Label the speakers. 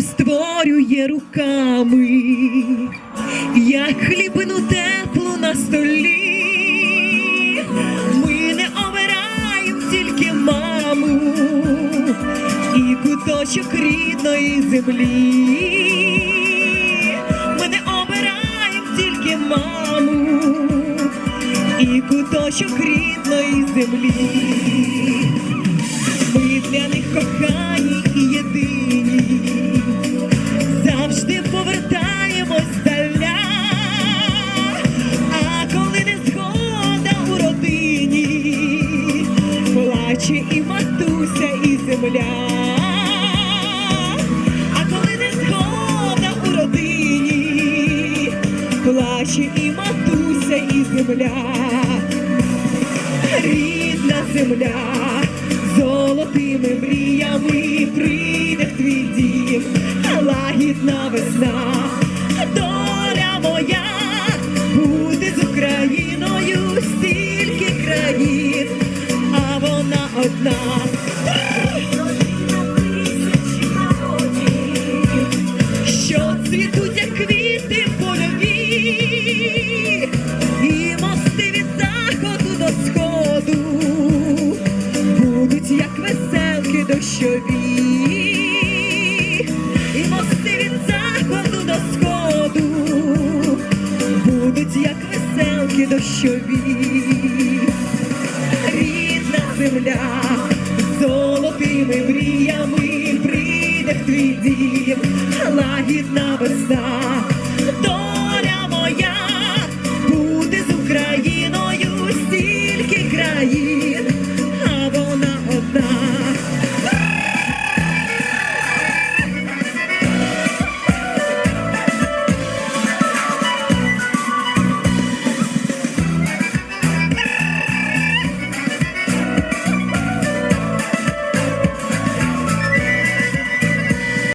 Speaker 1: створює руками, як хлібину теплу на столі. Ми не обираємо тільки маму і куточок рідної землі. Ми не обираємо тільки маму і куточок рідної землі. Ми для них кохані і єдині, плаче і матуся, і земля. А коли не згода у родині, плаче і матуся, і земля рідна земля, золотими мріями прийде в твій дім, лагідна весна, цвітуть, як квіти польові, і мости від заходу до сходу будуть як веселки дощові, і мости від заходу до сходу будуть як веселки дощові, рідна земля, золотими мріями твій дім, лагідна весна.